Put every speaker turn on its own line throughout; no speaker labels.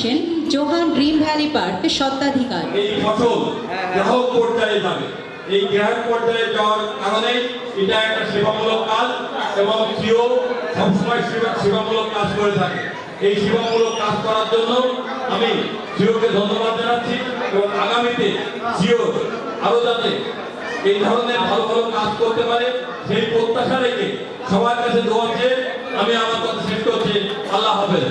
Hossain Johan Dream Valley Park স্বত্বাধিকার
এই ফসল গ্রাহক পর্যায়ে যাবে। এই গ্রাহক পর্যায়ে যাওয়ার কারণে এটা একটা সেবামূলক কাজ এবং জিও সবসময় সেবা সেবামূলক কাজ করে থাকে। এই সেবামূলক কাজ করার জন্য আমি জিওকে ধন্যবাদ জানাচ্ছি এবং আগামীতে জিও আরও যাতে এই ধরনের ভালো ভালো কাজ করতে পারে সেই প্রত্যাশা রেখে সবার কাছে দোয়া চেয়ে আমি আমার কথা শেষ করছি। আল্লাহ হাফেজ।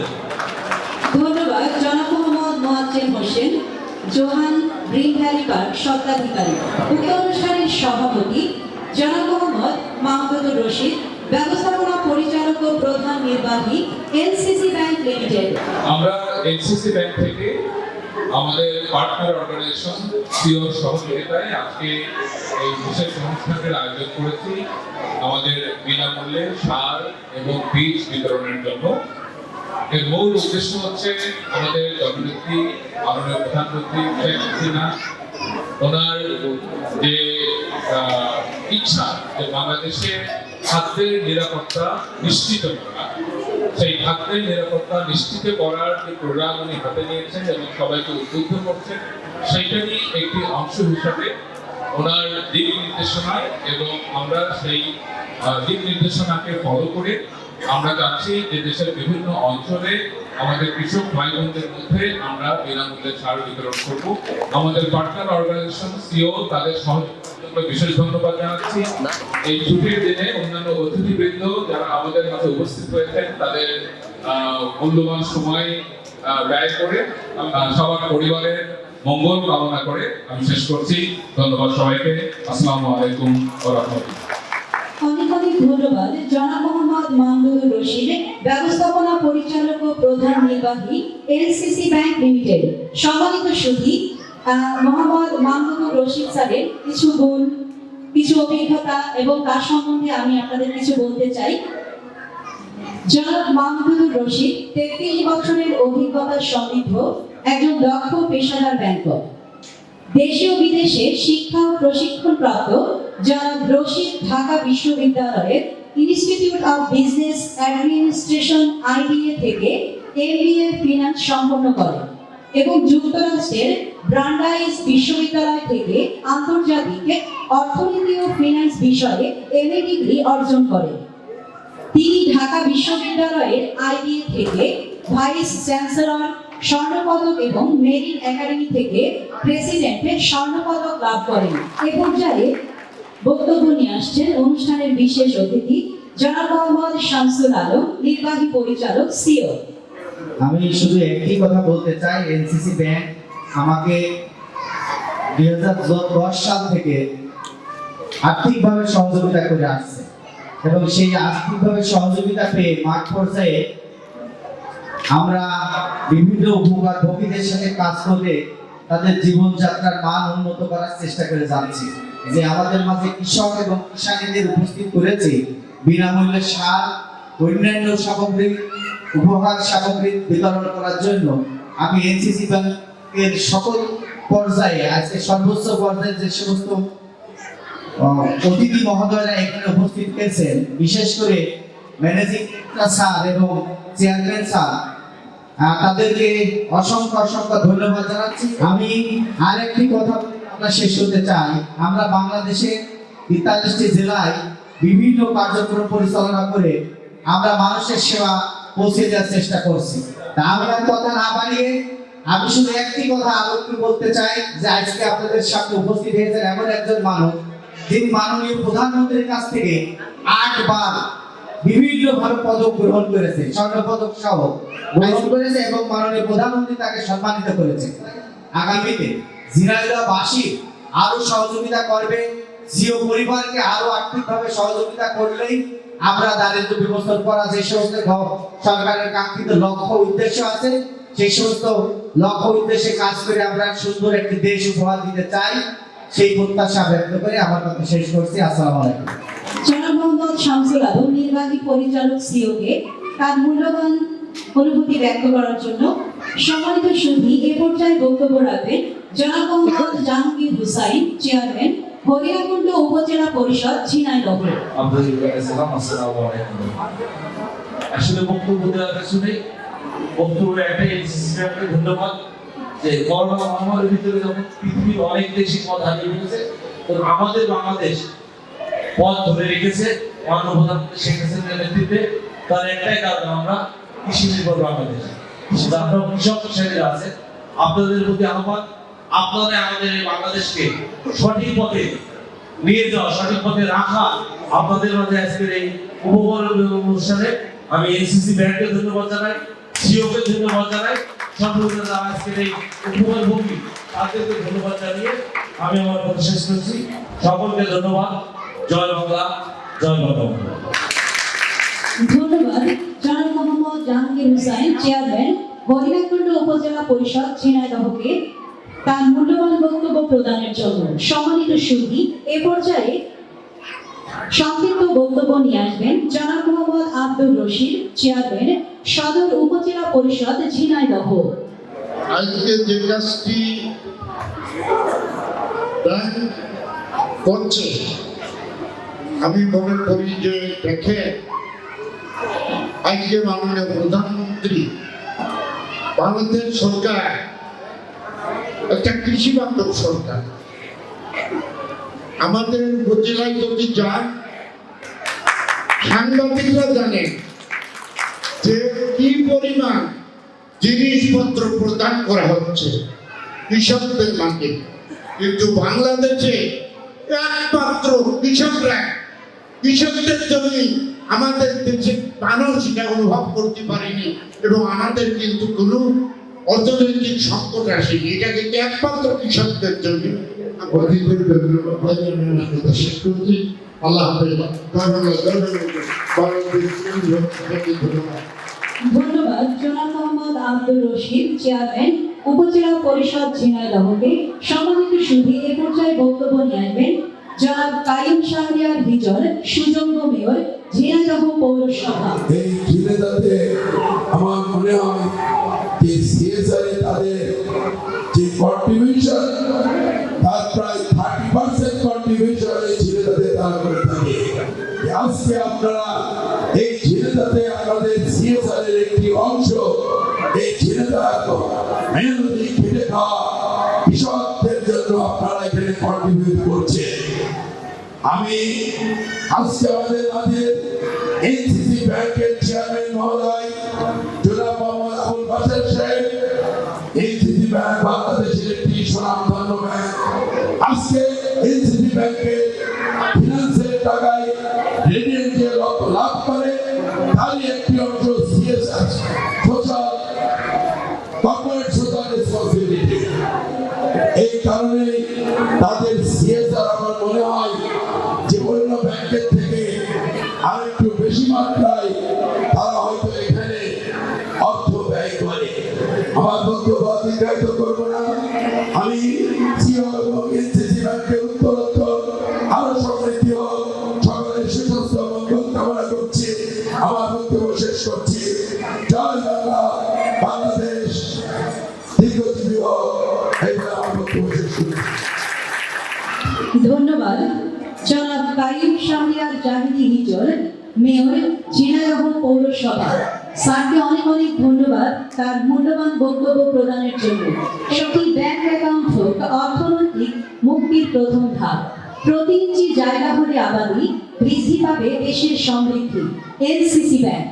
ধন্যবাদ জনাব Mohammad Moazzem Hossain, Johan Green Valley Park স্বত্বাধিকারী। উক্ত অনুষ্ঠানের সভাপতি জনাব মোহাম্মদ মাহমুদুর রশিদ, ব্যবস্থাপনা পরিচালক ও প্রধান নির্বাহী এনসিসি ব্যাংক লিমিটেড।
আমরা এনসিসি ব্যাংক থেকে আমাদের পার্টনার অর্গানাইজেশন সিওর সহযোগিতায় আজকে এই বিশেষ অনুষ্ঠানের আয়োজন করেছি। আমাদের বিনামূল্যে সার এবং বীজ বিতরণের জন্য। এর মূল উদ্দেশ্য হচ্ছে আমাদের জননেত্রী, মাননীয় প্রধানমন্ত্রী শেখ হাসিনা। ওনার যে ইচ্ছা যে বাংলাদেশে খাদ্যের নিরাপত্তা নিশ্চিত করা। সেই খাদ্যের নিরাপত্তা নিশ্চিত করার যে প্রোগ্রাম উনি হাতে নিয়েছেন এবং সবাইকে উদ্বুদ্ধ করছেন সেইটারই একটি অংশ হিসাবে ওনার দিক নির্দেশনায় এবং আমরা সেই দিক নির্দেশনাকে ফলো করে আমরা চাচ্ছি যে দেশের বিভিন্ন অঞ্চলে আমাদের কৃষক ভাই বোনদের মধ্যে আমরা বিনামূল্যে সার বিতরণ করব। আমাদের পার্টনার অর্গানাইজেশন সিও তাদের সহযোগিতার বিশেষ ধন্যবাদ জানাচ্ছি। এই ছুটির দিনে অন্যান্য অতিথিবৃন্দ যারা আমাদের মাঝে উপস্থিত হয়েছেন, তাদের মূল্যবান সময় ব্যয় করে সবার পরিবারের মঙ্গল কামনা করে আমি শেষ করছি। ধন্যবাদ সবাইকে। আসসালামু আলাইকুম ওয়া রাহমাতুল্লাহ।
অনেক অনেক ধন্যবাদ। জনাব মোহাম্মদ মাহমুদুর রশিদ ব্যবস্থাপনা পরিচালক ও প্রধান নির্বাহী এনসিসি ব্যাংক লিমিটেড। সম্মানিত সুধী মোহাম্মদ মাহমুদুর রশিদ স্যারের কিছু গুণ, কিছু অভিজ্ঞতা এবং তার সম্বন্ধে আমি আপনাদের কিছু বলতে চাই। জনাব মাহমুদুর রশিদ তেত্রিশ বছরের অভিজ্ঞতার সমৃদ্ধ একজন দক্ষ পেশাদার ব্যাংকক। দেশীয় বিদেশে শিক্ষা ও প্রশিক্ষণ প্রাপ্ত জনাব রশিদ ঢাকা বিশ্ববিদ্যালয়ের Institute of Business Administration IBA থেকে এমবিএ ফিনান্স সম্পন্ন করেন এবং যুক্তরাষ্ট্রের ব্রান্ডাইস বিশ্ববিদ্যালয় থেকে আন্তর্জাতিক অর্থনীতি ও ফিনান্স বিষয়ে এমএ ডিগ্রি অর্জন করেন। তিনি ঢাকা বিশ্ববিদ্যালয়ের আইবিএ থেকে ভাইস চ্যান্সেলর স্বর্ণপদক এবং মেরিন একাডেমি থেকে প্রেসিডেন্টের স্বর্ণপদক লাভ করেন। এ পর্যায়ে বক্তব্য নিয়ে আসছেন অনুষ্ঠানের বিশেষ অতিথি জনাব মোহাম্মদ শামসুল আলম, নির্বাহী পরিচালক, সিও।
আমি শুধু একটি কথা বলতে চাই, এনসিসি ব্যাংক আমাকে দুই সাল থেকে আর্থিকভাবে সহযোগিতা করে আসছে এবং সেই আর্থিকভাবে সহযোগিতা পেয়ে মাঠ পর্যায়ে আমরা বিভিন্ন উপকার ভোগীদের সাথে কাজ করে তাদের জীবনযাত্রার মান উন্নত করার চেষ্টা করে যাচ্ছি। যে আমাদের মাঝে কৃষক এবং কিষানীদের উপস্থিত করেছে, বিনামূল্যে সার, অন্যান্য সামগ্রী, উপহার সামগ্রী বিতরণ করার জন্য আমি এনসিসি ব্যাংকের সকল পর্যায়ে, আজকে সর্বোচ্চ পর্যায়ে যে সমস্ত অতিথি মহোদয়রা এখানে উপস্থিত হয়েছেন, বিশেষ করে ম্যানেজিং স্যার এবং চেয়ারম্যান স্যার তাদেরকে অসংখ্য অসংখ্য ধন্যবাদ জানাচ্ছি। আমি আরেকটি কথা আমরা শেষ হতে চাই। আমরা বাংলাদেশে তেতাল্লিশটি জেলায় বিভিন্ন কার্যক্রম পরিচালনা করে আমরা মানুষের সেবা পৌঁছে দেওয়ার চেষ্টা করছি। তা আমি আর কথা না বাড়িয়ে আমি শুধু একটি কথা একটু বলতে চাই যে আজকে আপনাদের সামনে উপস্থিত হয়েছেন এমন একজন মানুষ যিনি মাননীয় প্রধানমন্ত্রীর কাছ থেকে আটবার বিভিন্ন ভাবে পদক গ্রহণ করেছে স্বর্ণ পদক সহ। গ্রহণ করেছে এবং মাননীয় প্রধানমন্ত্রী তাকে সম্মানিত করেছে। আগামীতে ঝিনাইদহবাসী আরও সহযোগিতা করবে, জিও পরিবারকে আরও আর্থিকভাবে সহযোগিতা করলেই আমরা দারিদ্র বিমোচন করা যে সমস্ত সরকারের কাঙ্ক্ষিত লক্ষ্য উদ্দেশ্য আছে, সেই সমস্ত লক্ষ্য উদ্দেশ্যে কাজ করে আমরা সুন্দর একটি দেশ উপহার দিতে চাই, সেই প্রত্যাশা ব্যক্ত করে আমার কথা শেষ করছি। আসসালামু আলাইকুম।
মোহাম্মদ শামসুল আলম নির্বাহী পরিচালক সিওকে তার মূল্যবান অনুভূতি ব্যক্ত করার জন্য সম্মানিত সুধী এ পর্যায়ে বক্তব্য রাখবেন জনাব মোহাম্মদ জাহাঙ্গীর হুসাইন চেয়ারম্যান হরিয়াকুণ্ড উপজেলা পরিষদ
আলাইকুম। আসলে বক্তব্য দেওয়ার পেছনে বক্তব্য একটাই ধন্যবাদ যে করোনা মহামারীর ভিতরে যখন পৃথিবীর অনেক দেশই পথ হারিয়ে ফেলেছে আমাদের বাংলাদেশ পথ ধরে রেখেছে। তার একটাই কারণ আমরা কৃষি আপনারা আছে। আপনাদের প্রতি আহ্বান আপনারা আমাদের বাংলাদেশকে সঠিক পথে নিয়ে যাওয়া, সঠিক পথে রাখা আপনাদের মাঝে আজকের এই অনুষ্ঠানে আমি এনসিসি ব্যাংককে ধন্যবাদ জানাই সিওকে ধন্যবাদ জানাই তাদেরকে ধন্যবাদ জানিয়ে আমি আমার শেষ করছি। সকলকে ধন্যবাদ। জয় বাংলা।
ধন্যবাদ। জনাব মোহাম্মদ জাহাঙ্গীর হুসাইন চেয়ারম্যান হরিয়াকুণ্ড উপজেলা পরিষদ ঝিনাইদহকে তার মূল্যবান বক্তব্য প্রদানের জন্য সম্মানিত সুধী, এ পর্যায়ে সংক্ষিপ্ত বক্তব্য নিয়ে আসবেন জনাব মোহাম্মদ আব্দুর রশিদ চেয়ারম্যান সদর উপজেলা পরিষদ, ঝিনাইদহ।
আজকে যে কাজটি করছে আমি মনে করি যে দেখে আজকে মাননীয় প্রধানমন্ত্রী, ভারতের সরকার, একটা কৃষি বান্ধব সরকার। আমাদের উপজেলায় যদি যান, সাংবাদিকরা জানেন যে কি পরিমাণ জিনিসপত্র প্রদান করা হচ্ছে কৃষকদের মাঝে। কিন্তু বাংলাদেশে একমাত্র কৃষকরা কৃষকদের জন্যই আমাদের দেশে মানুষ এটা অনুভব করতে পারেনি এবং আমাদের কিন্তু কোনো অর্থনৈতিক সংকট আসেনি। এটা কিন্তু একমাত্র কৃষকদের জন্য?
উপজেলা পরিষদ ঝিনাইদহকে সম্মানিত সুধী, এ পর্যায়ে বক্তব্য নিয়ে আসবেন জনাব কাইম শাহরিয়ার হিজল সুযোগ্য মেয়র ঝিনাইদহ পৌরসভা।
এই ঝিলেদাতে আমার মনে হয় যে সিএসআরে তাদের যে কন্ট্রিবিউশন তার প্রায় থার্টি পার্সেন্ট কন্ট্রিবিউশন এই ঝিলেদাতে তারা করে থাকে। আজকে আপনারা এই ঝিলেদাতে আমাদের সিএসআর এর একটি অংশ, এই ঝিলেদা মেহনতি খেটে খাওয়া কৃষকদের জন্য আপনারা এখানে কন্ট্রিবিউট করছেন। আমি আজকে আমাদের মাঝে এনসিসি ব্যাংকের চেয়ারম্যান মহোদয়, জনাব মোহাম্মদ আবুল বাসার সাহেব এনসিসি ব্যাংক বাংলাদেশের একটি স্বনামধন্য ব্যাংক আজকে এনসিসি ব্যাংকের ফিনান্সের টাকায় রেডিয়েন্ট যে লাভ করে, তারই একটি অংশ CSR social corporate social responsibility এই কারণে
ধন্যবাদ। জনাব কাইম শাহরিয়ার জাহিদি হিজল মেয়র ঝিনাইদহ পৌরসভা। স্যারকে অনেক অনেক ধন্যবাদ তার মূল্যবান বক্তব্য প্রদানের জন্য। একটি ব্যাংক অ্যাকাউন্ট হোক, অর্থনৈতিক মুক্তির প্রথম ধাপ। প্রতি ইঞ্চি জায়গা হলে আবাদি, বৃদ্ধি পাবে দেশের সমৃদ্ধি। এনসিসি ব্যাংক,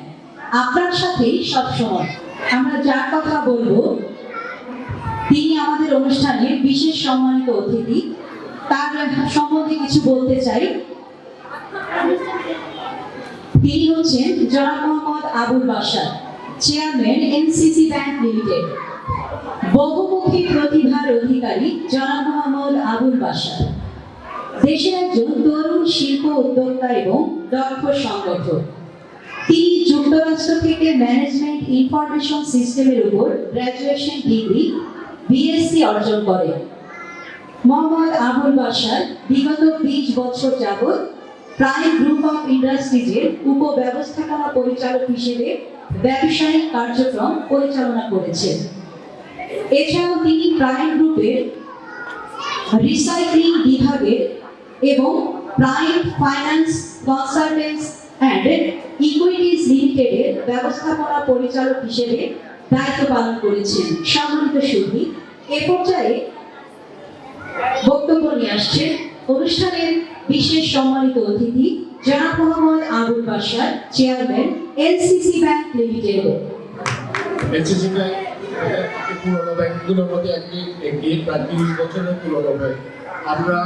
আপনার সাথেই সবসময়। আমরা যার কথা বলব, তিনি আমাদের অনুষ্ঠানে বিশেষ সম্মানিত অতিথি। তার সম্বন্ধে কিছু বলতে চাই। তিনি হচ্ছেন জনাব মোহাম্মদ আবুল বাসার চেয়ারম্যান এনসিসি ব্যাংক লিমিটেড। বহুমুখী প্রতিভার অধিকারী জনাব মোহাম্মদ আবুল বাসার দেশের একজন তরুণ শিল্প উদ্যোক্তা এবং দক্ষ সংগঠক। তিনি যুক্তরাষ্ট্র থেকে ম্যানেজমেন্ট ইনফরমেশন সিস্টেমের উপর গ্র্যাজুয়েশন ডিগ্রি, বিএসসি অর্জন করেন। মোহাম্মদ আবুল বাসার বিগত বিশ বছর যাবৎ প্রাইম গ্রুপ অফ ইন্ডাস্ট্রিজের উপব্যবস্থাপনা পরিচালক হিসেবে ব্যবসায়িক কার্যক্রম পরিচালনা করেছেন। এছাড়াও তিনি প্রাইম গ্রুপের রিসাইক্লিং বিভাগের এবং Prime Finance Consultants and Equities লিমিটেডের ব্যবস্থাপনা পরিচালক হিসেবে দায়িত্ব পালন করেছেন। সম্মানিত সুধী, এ পর্যায়ে বক্তব্য নিয়ে আসছেন অনুষ্ঠানের বিশেষ সম্মানিত অতিথি, জনাব Mohammad Abul Basar chairman NCC Bank Limited.
NCC Bank পুরোনো ব্যাংকগুলোর মধ্যে একটি একটি, প্রায় তিরিশ বছরের পুরোনো ব্যাংক। আমরা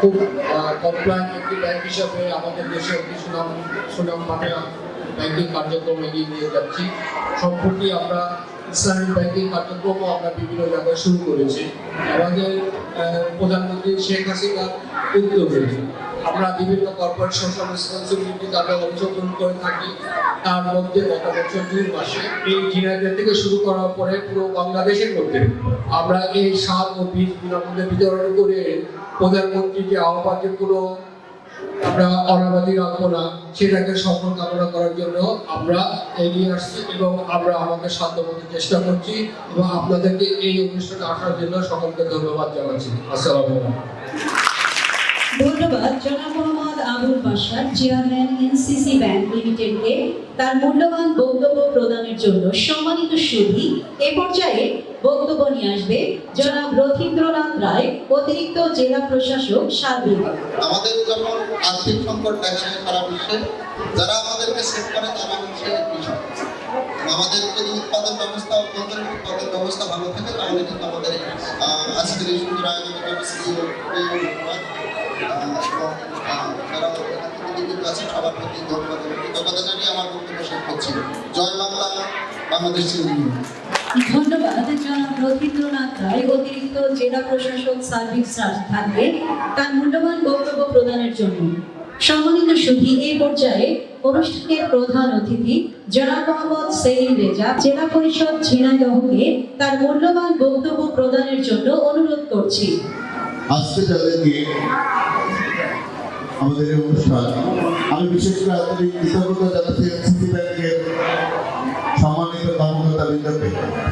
খুব কমপ্লায়েন্ট একটি ব্যাংক হিসাবে আমাদের দেশে একটি সুনাম সুনাম মানে ব্যাংকিং কার্যক্রম এগিয়ে নিয়ে যাচ্ছি। সম্প্রতি আমরা ইসলামিক ব্যাংকিং কার্যক্রমও আমরা বিভিন্ন জায়গায় শুরু করেছি। আমাদের প্রধানমন্ত্রী শেখ হাসিনার উদ্যোগে আমরা বিভিন্ন কর্পোরেট সোশ্যাল রেসপন্সিবিলিটি তাদের অংশগ্রহণ করে থাকি। তার মধ্যে গত বছর জুন মাসে এই ঝিনাইদহ থেকে শুরু করার পরে পুরো বাংলাদেশের মধ্যে আমরা এই সার ও বীজ বিনামূল্যে বিতরণ করে প্রধানমন্ত্রী যে কোনো আমরা অনাবাদী রাখব না। সেটাকে সফল কামনা করার জন্য আমরা এগিয়ে আসছি এবং আমরা আমাদের সাধ্যমতো চেষ্টা করছি এবং আপনাদেরকে এই অনুষ্ঠানে আসার জন্য সকলকে ধন্যবাদ জানাচ্ছি। আসসালামু
ধন্যবাদ। জনাব আবুল বাসার চেয়ারম্যান এনসিসি ব্যাংক লিমিটেডকে তার মূল্যবান বক্তব্য প্রদানের জন্য সম্মানিত সুধী, এ পর্যায়ে বক্তব্য নিয়ে আসবে জনাব রথীন্দ্রনাথ রায়, অতিরিক্ত জেলা প্রশাসক সার্বিক
আমাদের যখন আর্থিক সংকট দেখা সারা বিশ্বে, যারা আমাদেরকে সেভ করে তারা হচ্ছে আমাদের যদি উৎপাদন ব্যবস্থা অভ্যন্তরীণ উৎপাদন ব্যবস্থা ভালো থাকে, তাহলে কিন্তু আমাদের আজকের এই সুন্দর ধন্যবাদ,
জনাব রথীন্দ্রনাথ রায়। অতিরিক্ত জেলা প্রশাসক সার্বিক স্টাফ থাকবে। তার মূল্যবান বক্তব্য প্রদানের জন্য সম্মানিত সুধী এই পর্যায়ে অনুষ্ঠানের প্রধান অতিথি জনাব মোহাম্মদ সেলিম রেজা, জেলা পরিষদ ঝিনাইদহকে তার মূল্যবান বক্তব্য প্রদানের জন্য অনুরোধ করছি।
আজকে যাদেরকে আমাদের এই অনুষ্ঠান। আমি বিশেষ করে আন্তরিক কৃতজ্ঞতা জানাচ্ছি এনসিসি ব্যাংকের সম্মানিত কর্মকর্তা বৃন্দকে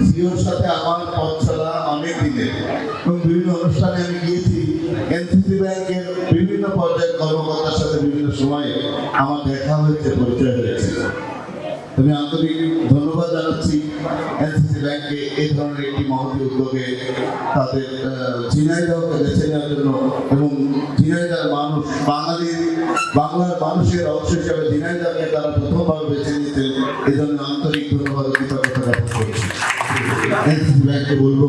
সিওর সাথে আমার পথ চলা অনেক দিনের এবং বিভিন্ন অনুষ্ঠানে আমি গিয়েছি। এনসিসি ব্যাংকের বিভিন্ন পর্যায়ের কর্মকর্তার সাথে বিভিন্ন সময়ে আমার দেখা হয়েছে, পরিচয় হয়েছে। আমি আন্তরিক ধন্যবাদ জানাচ্ছি এনসিসি ব্যাংকে এই ধরনের একটি মহতী উদ্যোগে তাদের ঝিনাইদহকে বেছে নেওয়ার জন্য এবং ঝিনাইদহের মানুষ বাঙালির বাংলার মানুষের অংশ হিসাবে ঝিনাইদহকে তারা প্রথমভাবে বেছে নিয়েছেন এই জন্য আন্তরিক ধন্যবাদ কৃতজ্ঞতা জ্ঞাপন করছি। এনসিসি ব্যাংকে বলব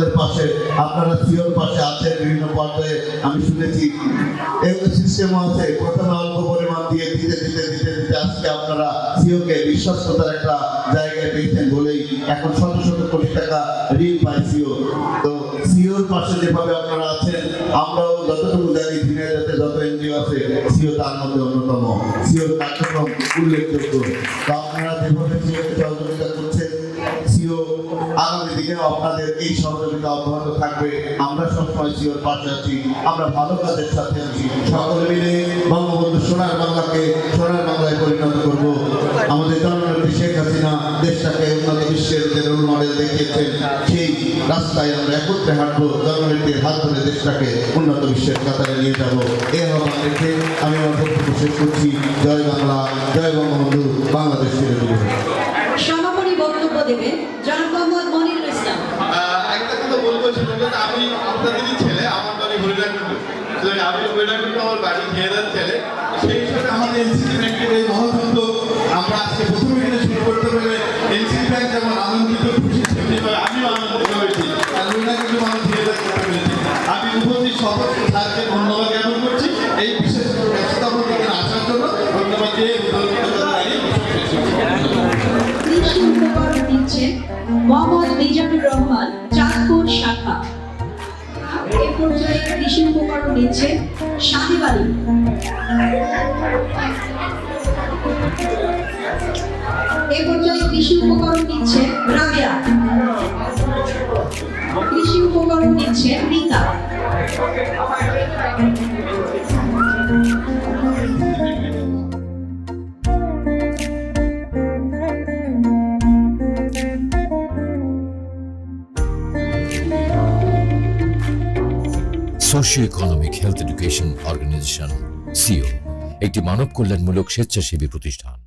আপনাদের পাশে, আপনারা সিওর পাশে আছেন বিভিন্ন পর্যায়ে, আমি শুনেছি। এগুলো সিস্টেম আছে, প্রথমে অল্প পরিমাণ দিয়ে দিতে দিতে দিতে দিতে আজকে আপনারা সিওকে বিশ্বস্ততার একটা জায়গায় পেয়েছেন বলেই এখন শত শত কোটি টাকা ঋণ পাই সিও। তো সিওর পাশে যেভাবে আপনারা আছেন, আমরাও যতটুকু জানি, দিনের যাতে যত এনজিও আছে, সিও তার মধ্যে অন্যতম। সিওর কার্যক্রম উল্লেখযোগ্য। তো আপনারা যেভাবে সিওকে দিনেও আপনাদের এই সহযোগিতা অব্যাহত থাকবে। আমরা সবসময় সিওর পাশে আছি আমরা ভালো কাজের সাথে আছি। সকলে মিলে বঙ্গবন্ধু সোনার বাংলাকে সোনার বাংলায় পরিণত করব। আমাদের জননেত্রী শেখ হাসিনা দেশটাকে উন্নত বিশ্বের যে রোল মডেল দেখিয়েছেন, সেই রাস্তায় আমরা একত্রে হাঁটবো। জননেত্রীর হাত ধরে দেশটাকে উন্নত বিশ্বের কাতারে নিয়ে যাব। এই আহ্বান রেখে আমি আমার বক্তব্য শেষ করছি। জয় বাংলা, জয় বঙ্গবন্ধু, বাংলাদেশ দেবে।
সমাপনী বক্তব্য দেবেন জনাব মোহাম্মদ মনিরুল ইসলাম
আহ, একটা কথা বলব সেটা হলো আমি আপনাদেরই ছেলে, আমার বাড়ি হরিরাখন্ড আমি হরিরাখন্ড আমার বাড়ি খেয়েদার ছেলে। সেই হিসাবে আমাদের এনসিসি ব্যাংকের এই মহৎ আমরা আজকে প্রথমে এখানে শুরু করতে পেরে এনসিসি ব্যাংক যেমন আনন্দিত, খুশি সেমনিভাবে আমিও আনন্দিত হয়েছি। আর হরিরাখন্ড মানুষ খেয়েদার করতে পেরেছি আমি উপস্থিত সকল স্যারকে ধন্যবাদ জ্ঞাপন করছি। এই বিশেষ ব্যবস্থাপনা থেকে আসার জন্য ধন্যবাদ দিয়ে
মোহাম্মদ মিজানুর রহমান চাঁদপুর শাখা। এ পর্যায়ে কৃষি উপকরণ নিচ্ছে শাহিব এ পর্যায়ে কৃষি উপকরণ নিচ্ছে রাবেয়া।
অর্গানাইজেশন সিও একটি মানব কল্যাণমূলক স্বেচ্ছাসেবী প্রতিষ্ঠান।